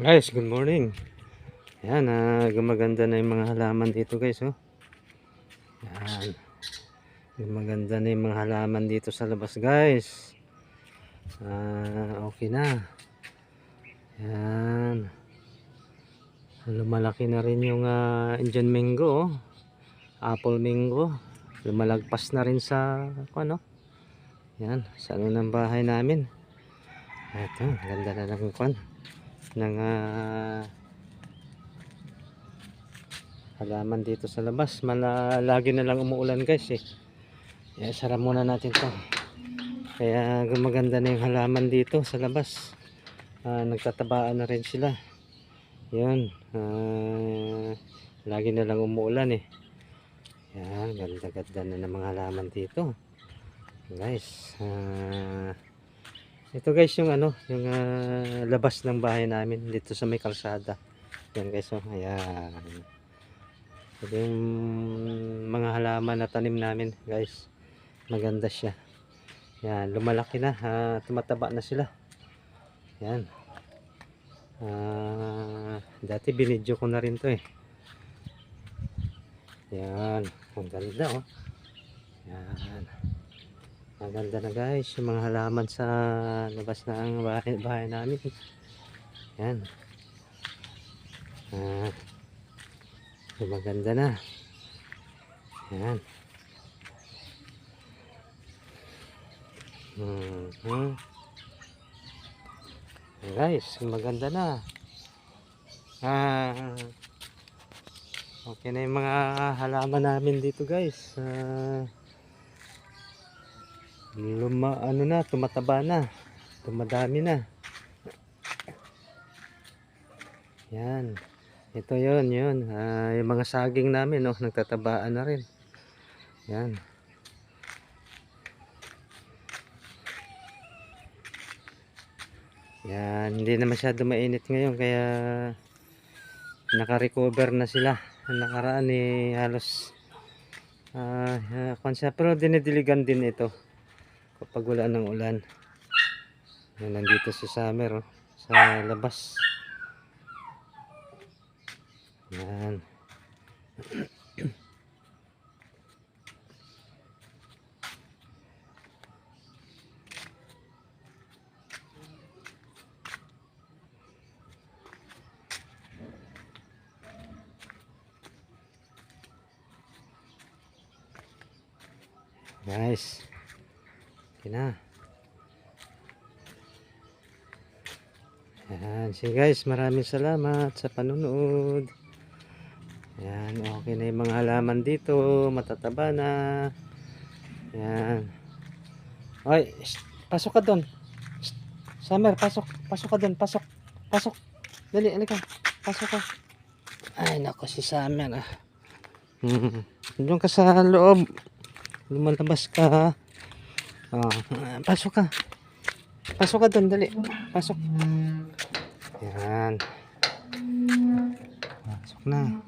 Guys, good morning. Yan, ah, gumaganda na yung mga halaman dito guys, oh. Yan. Gumaganda na yung mga halaman dito sa labas guys. Ah, okay na. Yan. Lumalaki na rin yung ah, Indian mango, oh. Apple mango. Lumalagpas na rin sa, ano, yan, sa ano ng bahay namin. Ito, ganda na ng kwan ng ah, halaman dito sa labas. Mala, lagi na lang umuulan guys eh. Kaya sara muna natin to. Kaya gumaganda na yung halaman dito sa labas. Ah, nagtatabaan na rin sila. Yun. ah, lagi na lang umuulan eh. Yan, ganda-ganda na ng mga halaman dito. Guys, ah, ito guys yung ano, yung ah, labas ng bahay namin dito sa may kalsada. Yan guys, oh, ayan. Ito yung mga halaman na tanim namin, guys. Maganda siya. Yan, lumalaki na, ah, tumataba na sila. Yan. Ah, dati binidyo ko na rin to eh. Yan, ang ganda oh. Yan. Ang ganda na guys, yung mga halaman sa labas ng bahay, bahay namin. Yan. Ah, maganda na. Yan. Hmm. hmm. Guys, maganda na. Ah, okay na yung mga halaman namin dito guys. Ah, luma ano na tumataba na. Tumadami na. Yan. Ito yon yon Ah, yung mga saging namin no nagtatabaan na rin. Yan. Yan hindi na masyado mainit ngayon kaya naka-recover na sila. Nakaraan eh halos ah uh, pero dinidiligan din ito kapag wala ng ulan. Nandito si summer oh, sa labas. Yan guys Okay na. Yan. So guys, maraming salamat sa panunood. Yan. Okay na yung mga halaman dito. Matataba na. Yan. Ay, shh, pasok ka doon. Summer, pasok. Pasok ka doon. Pasok. Pasok. Dali, halika. Pasok ka. Ay, nako si Summer ah. Hmm. Doon ka sa loob. Lumalabas ka ha. Oh, pasok ka. Pasok ka doon, dali. Pasok. Yan. Pasok na.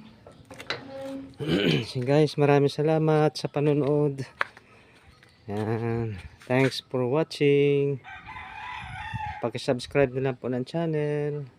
so guys, maraming salamat sa panonood. Yan. Thanks for watching. Paki-subscribe na lang po ng channel.